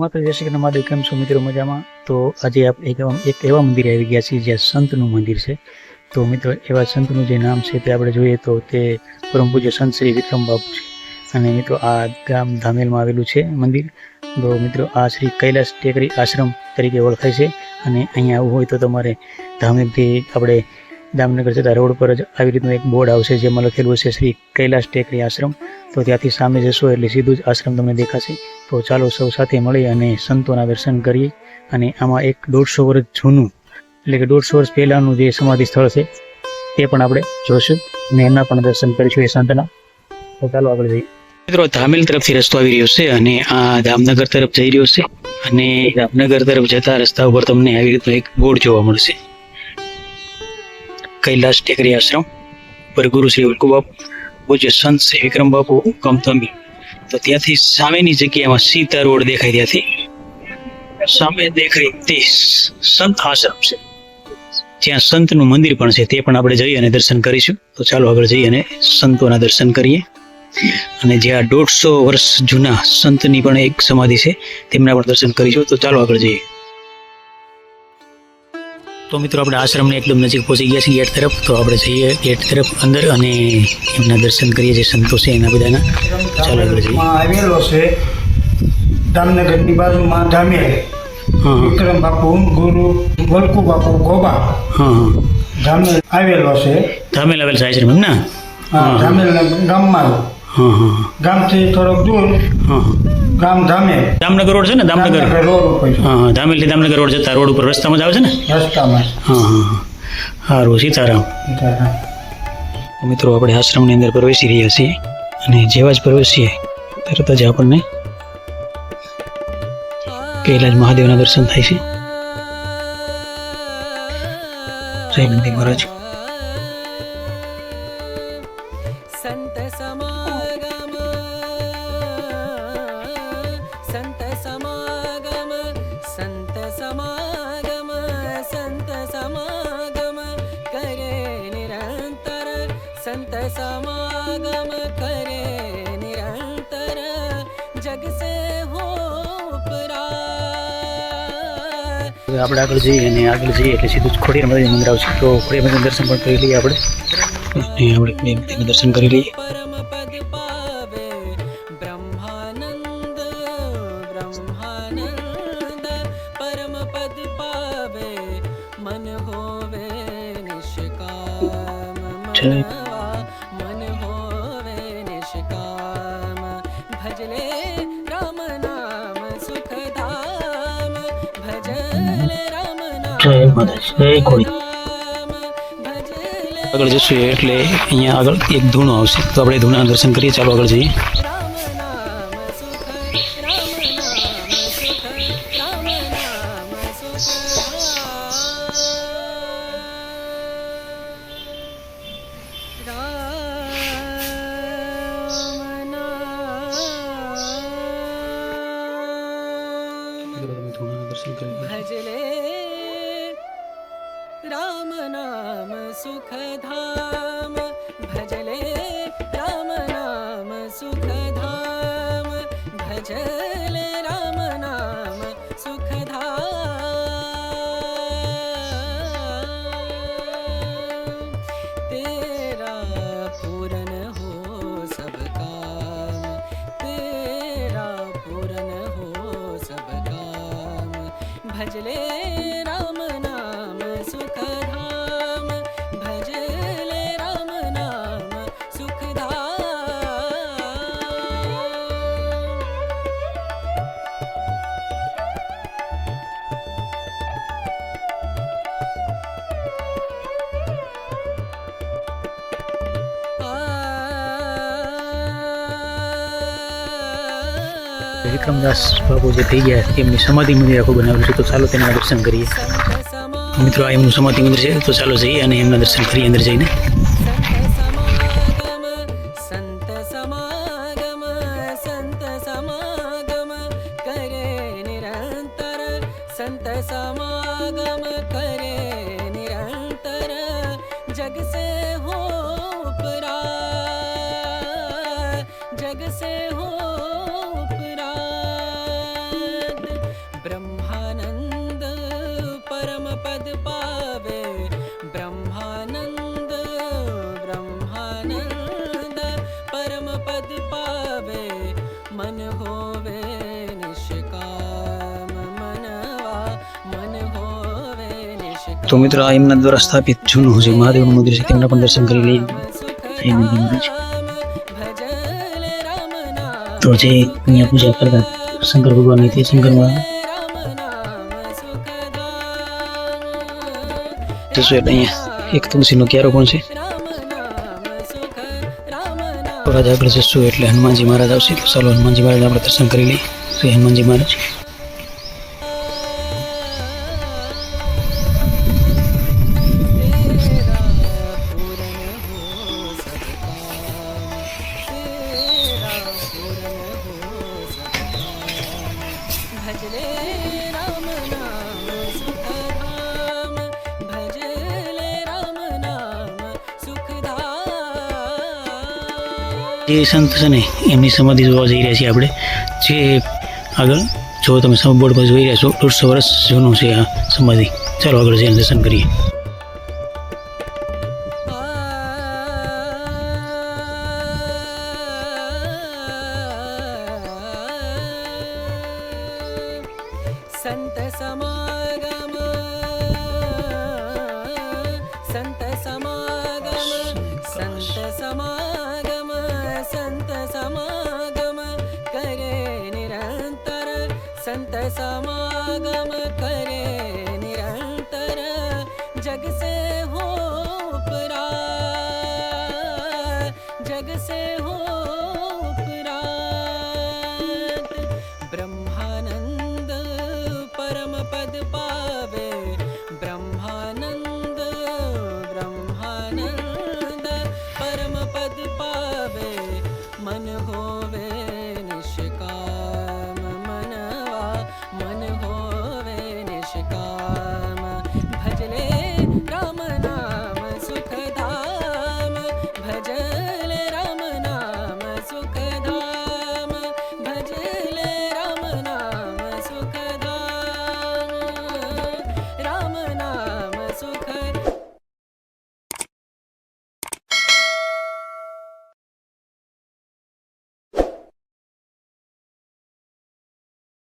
માતા જય શ્રી કૃષ્ણ મહાદેવ કેમ છો મિત્રો મજામાં? તો આજે આપણે એક એવા એક એવા મંદિરે આવી ગયા છીએ જ્યાં સંતનું મંદિર છે. તો મિત્રો, એવા સંતનું જે નામ છે તે આપણે જોઈએ તો તે પરમ પૂજ્ય સંત શ્રી વિક્રમ બાપુ છે. અને મિત્રો, આ ગામ ધામેલમાં આવેલું છે મંદિર. તો મિત્રો, આ શ્રી કૈલાસ ટેકરી આશ્રમ તરીકે ઓળખાય છે. અને અહીંયા આવવું હોય તો તમારે ધામેલથી આપણે દામનગર જતા રોડ પર જ આવી રીતનું એક બોર્ડ આવશે જેમાં લખેલું હશે શ્રી કૈલાસ ટેકરી આશ્રમ. તો ત્યાંથી સામે જશો એટલે સીધું જ આશ્રમ તમને દેખાશે. તો ચાલો સૌ સાથે મળી અને સંતોના દર્શન કરીએ. અને આમાં એક દોઢસો વર્ષ જૂનું, એટલે કે દોઢસો વર્ષ પહેલાંનું જે સમાધિ સ્થળ છે, તે પણ આપણે જોશું અને એમના પણ દર્શન કરીશું એ સંતના. તો ચાલો આગળ જઈએ. મિત્રો, ધામેલ તરફથી રસ્તો આવી રહ્યો છે અને આ જામનગર તરફ જઈ રહ્યો છે અને ધામનગર તરફ જતા રસ્તા ઉપર તમને આવી રીતનું એક બોર્ડ જોવા મળશે. કૈલાસ ટેકરી આશ્રમ, પર ગુરુ શ્રી ઉલ્કુ બાપુ, પૂજ્ય સંત શ્રી વિક્રમ બાપુ કમતંબી તો ત્યાંથી સામેની જગ્યામાં સીતા રોડ દેખાય ત્યાંથી. સામે દેખાય તે સંત આશ્રમ છે. ત્યાં સંતનું મંદિર પણ છે, તે પણ આપણે જઈ અને દર્શન કરીશું. તો ચાલો આગળ જઈ અને સંતોના દર્શન કરીએ. અને જ્યાં દોઢસો વર્ષ જૂના સંતની પણ એક સમાધિ છે, તેમના પણ દર્શન કરીશું. તો ચાલો આગળ જઈએ. તો મિત્રો આપણે આશ્રમને એકદમ નજીક પહોંચી ગયા છીએ ગેટ તરફ. તો આપણે જઈએ ગેટ તરફ અંદર અને એમના દર્શન કરીએ જે સંતો છે એના બધાના. ચાલો આપણે જઈએ. આવેલો છે જામનગરની બાજુમાં હા વિક્રમ બાપુ ગુરુ વલકુ બાપુ ગોબા ધામેલ આવેલો છે. ધામેલ આવેલ છે આશ્રમ એમ ને? આ ધામેલ ગામમાં. ગામથી થોડોક દૂર હા હા. ગામ ધામે. જામનગર રોડ છે ને? દામનગર જામનગર રોડ ઉપર. હા હા. દામેલથી દામનગર રોડ જતા રોડ ઉપર રસ્તામાં જ આવે છે ને? રસ્તામાં. હા હા હા. સારું સીતારામ. મિત્રો આપણે આશ્રમની અંદર પ્રવેશી રહ્યા છીએ અને જેવા જ પ્રવેશીએ તરત જ આપણને કૈલાજ મહાદેવના દર્શન થાય છે. જય મંદિર મહારાજ. સમાગમ સંત સમાગમ સંત સમાગમ સંત સમાગમ કરે નિરંતર સંત સમાગમ કરે નિરંતર જગ સે હો આપણે આગળ જઈએ અને આગળ જઈએ એટલે સીધું જ ખોડિયાર મંદિર આવશે. તો ખોડિયાર દર્શન પણ કરી લઈએ આપણે. આપણે દર્શન કરી લઈએ. છે આગળ જશું એટલે અહીંયા આગળ એક ધૂણો આવશે. તો આપણે ધૂણાનું દર્શન કરીએ. ચાલો આગળ જઈએ. भजले राम नाम सुखधाम। भजले राम नाम सुखधाम। भजले राम नाम सुखधाम। ते भजले વિક્રમદાસ બાબુ જે થઈ ગયા, એમની સમાધિ મંદિર આખું બનાવેલું છે. તો ચાલો તેના દર્શન કરીએ. મિત્રો, આ એમનું સમાધિ મંદિર છે. તો ચાલો જઈએ અને એમના દર્શન કરીએ અંદર જઈને. તો મિત્રો આ એમના દ્વારા સ્થાપિત જૂનું છે મહાદેવનું મંદિર છે તેમના પણ દર્શન કરી લઈએ જય મંદિર મહારાજ તો જે અહીંયા પૂજા કરતા શંકર ભગવાનની તે શંકરમાં જશો એટલે અહીંયા એક તુલસીનો ક્યારો પણ છે થોડા જ આગળ જશું એટલે હનુમાનજી મહારાજ આવશે તો ચાલો હનુમાનજી મહારાજ આપણે દર્શન કરી લઈએ શ્રી હનુમાનજી મહારાજ જે સંત છે ને, એમની સમાધિ જોવા જઈ રહ્યા છીએ આપણે. જે આગળ, જો તમે બોર્ડ પર જોઈ રહ્યા છો, દોઢસો વર્ષ જૂનું છે આ સમાધિ. ચાલો આગળ જઈને દર્શન કરીએ. સંત સમાગ